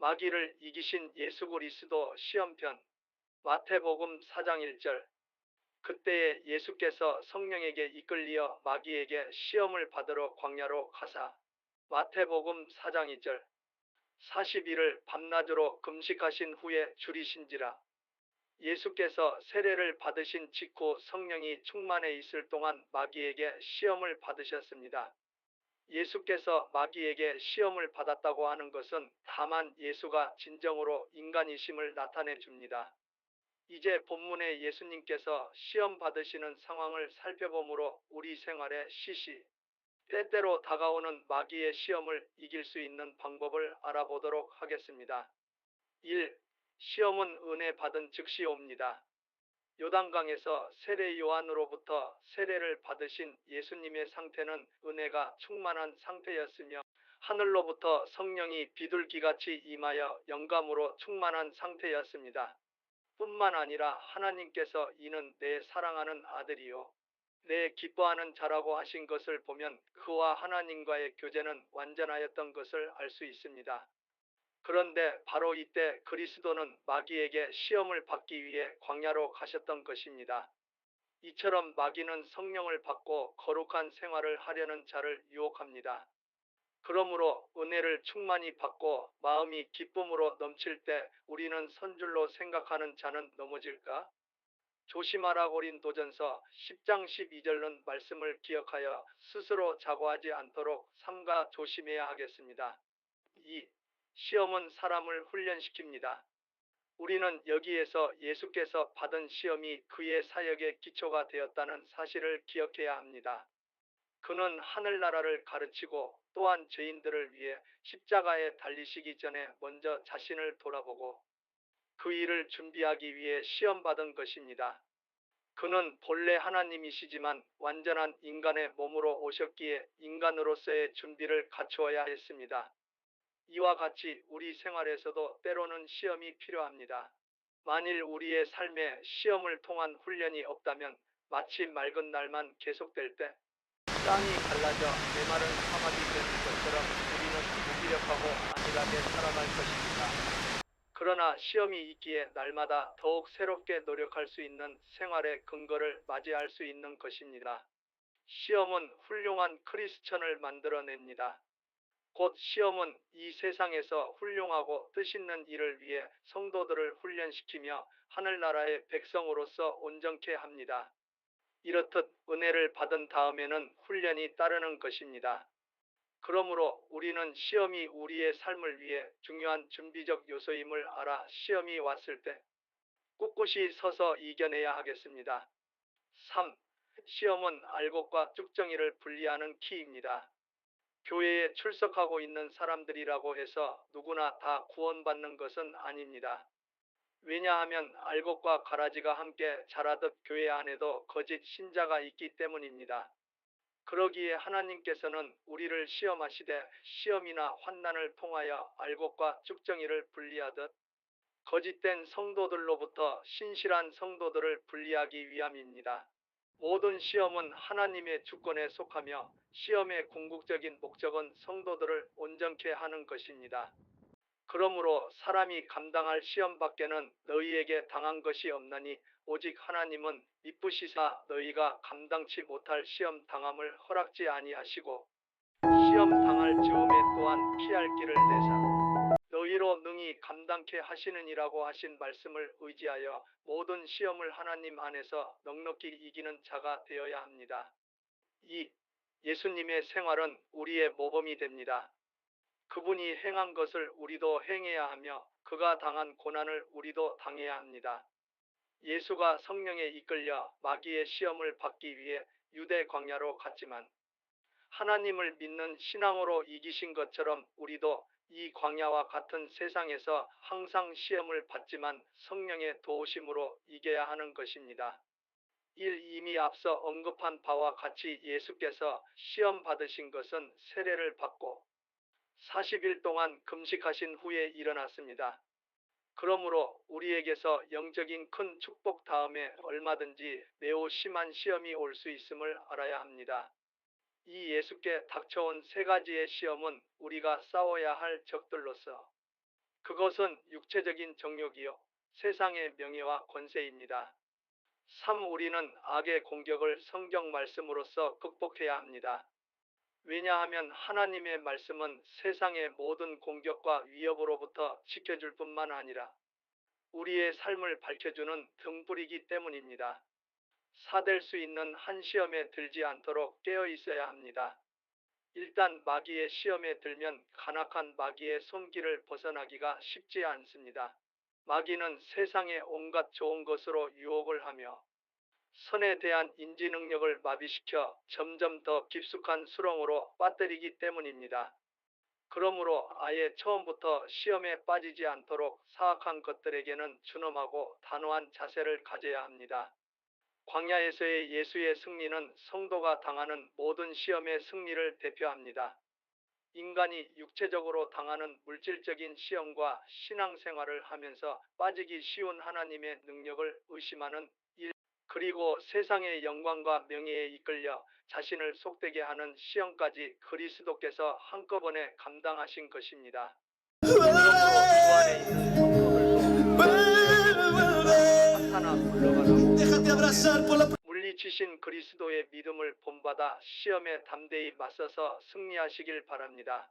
마귀를 이기신 예수 그리스도 시험편 마태복음 4장 1절. 그때에 예수께서 성령에게 이끌리어 마귀에게 시험을 받으러 광야로 가사. 마태복음 4장 2절. 40일을 밤낮으로 금식하신 후에 줄이신지라. 예수께서 세례를 받으신 직후 성령이 충만해 있을 동안 마귀에게 시험을 받으셨습니다. 예수께서 마귀에게 시험을 받았다고 하는 것은 다만 예수가 진정으로 인간이심을 나타내 줍니다. 이제 본문에 예수님께서 시험 받으시는 상황을 살펴보므로 우리 생활에 시시 때때로 다가오는 마귀의 시험을 이길 수 있는 방법을 알아보도록 하겠습니다. 1. 시험은 은혜 받은 즉시 옵니다. 요단강에서 세례 요한으로부터 세례를 받으신 예수님의 상태는 은혜가 충만한 상태였으며 하늘로부터 성령이 비둘기같이 임하여 영감으로 충만한 상태였습니다. 뿐만 아니라 하나님께서 이는 내 사랑하는 아들이요. 내 기뻐하는 자라고 하신 것을 보면 그와 하나님과의 교제는 완전하였던 것을 알 수 있습니다. 그런데 바로 이때 그리스도는 마귀에게 시험을 받기 위해 광야로 가셨던 것입니다. 이처럼 마귀는 성령을 받고 거룩한 생활을 하려는 자를 유혹합니다. 그러므로 은혜를 충만히 받고 마음이 기쁨으로 넘칠 때 우리는 선줄로 생각하는 자는 넘어질까? 조심하라 고린 도전서 10장 12절은 말씀을 기억하여 스스로 자고하지 않도록 삼가 조심해야 하겠습니다. 2. 시험은 사람을 훈련시킵니다. 우리는 여기에서 예수께서 받은 시험이 그의 사역의 기초가 되었다는 사실을 기억해야 합니다. 그는 하늘나라를 가르치고 또한 죄인들을 위해 십자가에 달리시기 전에 먼저 자신을 돌아보고 그 일을 준비하기 위해 시험받은 것입니다. 그는 본래 하나님이시지만 완전한 인간의 몸으로 오셨기에 인간으로서의 준비를 갖추어야 했습니다. 이와 같이 우리 생활에서도 때로는 시험이 필요합니다. 만일 우리의 삶에 시험을 통한 훈련이 없다면 마치 맑은 날만 계속될 때 땅이 갈라져 메마른 사막이 되는 것처럼 우리는 무기력하고 안일하게 살아갈 것입니다. 그러나 시험이 있기에 날마다 더욱 새롭게 노력할 수 있는 생활의 근거를 맞이할 수 있는 것입니다. 시험은 훌륭한 크리스천을 만들어냅니다. 곧 시험은 이 세상에서 훌륭하고 뜻있는 일을 위해 성도들을 훈련시키며 하늘나라의 백성으로서 온전케 합니다. 이렇듯 은혜를 받은 다음에는 훈련이 따르는 것입니다. 그러므로 우리는 시험이 우리의 삶을 위해 중요한 준비적 요소임을 알아 시험이 왔을 때 꿋꿋이 서서 이겨내야 하겠습니다. 3. 시험은 알곡과 쭉정이를 분리하는 키입니다. 교회에 출석하고 있는 사람들이라고 해서 누구나 다 구원받는 것은 아닙니다. 왜냐하면 알곡과 가라지가 함께 자라듯 교회 안에도 거짓 신자가 있기 때문입니다. 그러기에 하나님께서는 우리를 시험하시되 시험이나 환난을 통하여 알곡과 쭉정이를 분리하듯 거짓된 성도들로부터 신실한 성도들을 분리하기 위함입니다. 모든 시험은 하나님의 주권에 속하며 시험의 궁극적인 목적은 성도들을 온전케 하는 것입니다. 그러므로 사람이 감당할 시험 밖에는 너희에게 당한 것이 없나니 오직 하나님은 미쁘시사 너희가 감당치 못할 시험 당함을 허락지 아니하시고 시험 당할 즈음에 또한 피할 길을 내사 너희로 능히 감당케 하시느니라고 하신 말씀을 의지하여 모든 시험을 하나님 안에서 넉넉히 이기는 자가 되어야 합니다. 2. 예수님의 생활은 우리의 모범이 됩니다. 그분이 행한 것을 우리도 행해야 하며 그가 당한 고난을 우리도 당해야 합니다. 예수가 성령에 이끌려 마귀의 시험을 받기 위해 유대 광야로 갔지만 하나님을 믿는 신앙으로 이기신 것처럼 우리도 이 광야와 같은 세상에서 항상 시험을 받지만 성령의 도우심으로 이겨야 하는 것입니다. 1. 이미 앞서 언급한 바와 같이 예수께서 시험 받으신 것은 세례를 받고 40일 동안 금식하신 후에 일어났습니다. 그러므로 우리에게서 영적인 큰 축복 다음에 얼마든지 매우 심한 시험이 올 수 있음을 알아야 합니다. 이 예수께 닥쳐온 세 가지의 시험은 우리가 싸워야 할 적들로서 그것은 육체적인 정욕이요. 세상의 명예와 권세입니다. 3. 우리는 악의 공격을 성경 말씀으로써 극복해야 합니다. 왜냐하면 하나님의 말씀은 세상의 모든 공격과 위협으로부터 지켜줄 뿐만 아니라 우리의 삶을 밝혀주는 등불이기 때문입니다. 사될 수 있는 한 시험에 들지 않도록 깨어 있어야 합니다. 일단 마귀의 시험에 들면 간악한 마귀의 손길을 벗어나기가 쉽지 않습니다. 마귀는 세상의 온갖 좋은 것으로 유혹을 하며 선에 대한 인지 능력을 마비시켜 점점 더 깊숙한 수렁으로 빠뜨리기 때문입니다. 그러므로 아예 처음부터 시험에 빠지지 않도록 사악한 것들에게는 준엄하고 단호한 자세를 가져야 합니다. 광야에서의 예수의 승리는 성도가 당하는 모든 시험의 승리를 대표합니다. 인간이 육체적으로 당하는 물질적인 시험과 신앙생활을 하면서 빠지기 쉬운 하나님의 능력을 의심하는 일, 그리고 세상의 영광과 명예에 이끌려 자신을 속되게 하는 시험까지 그리스도께서 한꺼번에 감당하신 것입니다. 그러므로 주 안에 있는 물리치신 그리스도의 믿음을 본받아 시험에 담대히 맞서서 승리하시길 바랍니다.